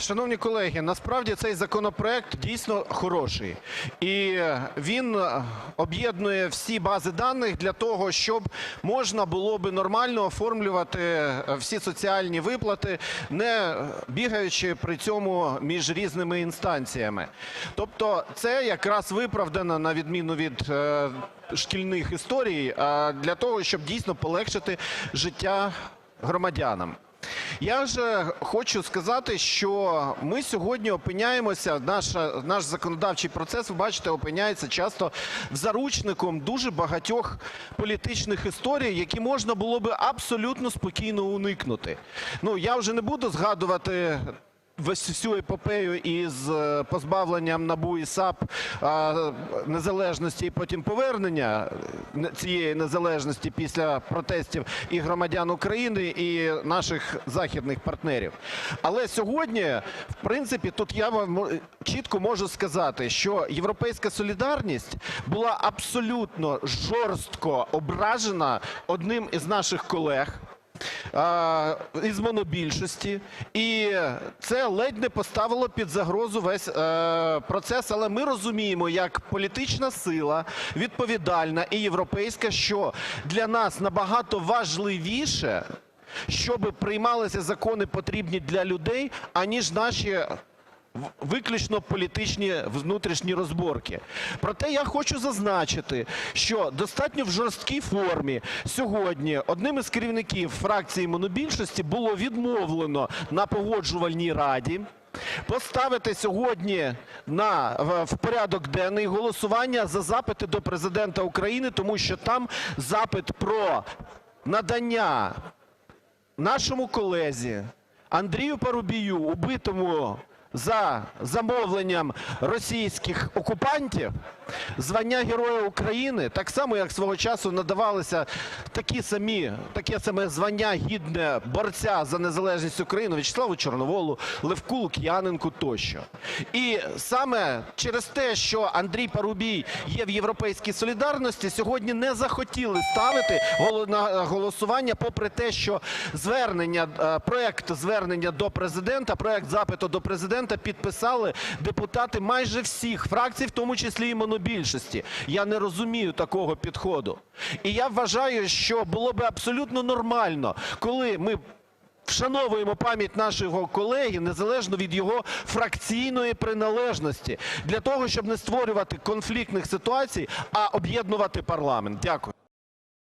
Шановні колеги, насправді цей законопроект дійсно хороший. І він е, об'єднує всі бази даних для того, щоб можна було би нормально оформлювати е, всі соціальні виплати, не бігаючи при цьому між різними інстанціями. Тобто це якраз виправдано, на відміну від е, шкільних історій, для того, щоб дійсно полегшити життя громадянам. Я вже хочу сказати, що ми сьогодні опиняємося, наша, наш законодавчий процес, ви бачите, опиняється часто заручником дуже багатьох політичних історій, які можна було би абсолютно спокійно уникнути. Ну, я вже не буду згадувати всю епопею із е, позбавленням НАБУ і САП незалежності і потім повернення е, цієї незалежності після протестів і громадян України, і наших західних партнерів. Але сьогодні, в принципі, тут я вам чітко можу сказати, що "Європейська солідарність" була абсолютно жорстко ображена одним із наших колег, із монобільшості, і це ледь не поставило під загрозу весь е, процес. Але ми розуміємо, як політична сила відповідальна і європейська, що для нас набагато важливіше, щоб приймалися закони потрібні для людей, аніж наші виключно політичні внутрішні розборки. Проте я хочу зазначити, що достатньо в жорсткій формі сьогодні одним із керівників фракції монобільшості було відмовлено на погоджувальній раді поставити сьогодні на, в, порядок денний голосування за запити до Президента України, тому що там запит про надання нашому колезі Андрію Парубію, убитому за замовленням російських окупантів, звання Героя України, так само, як свого часу самі, таке саме звання гідне борця за незалежність України В'ячеславу Чорноволу, Левку Лук'яненку тощо. І саме через те, що Андрій Парубій є в "Європейській солідарності", сьогодні не захотіли ставити на голосування, попри те, що звернення, е, проект звернення до Президента, проект запиту до Президента підписали депутати майже всіх фракцій, в тому числі і монобільшості. Я не розумію такого підходу. І я вважаю, що було би абсолютно нормально, коли ми вшановуємо пам'ять нашого колеги незалежно від його фракційної приналежності, для того, щоб не створювати конфліктних ситуацій, а об'єднувати парламент. Дякую.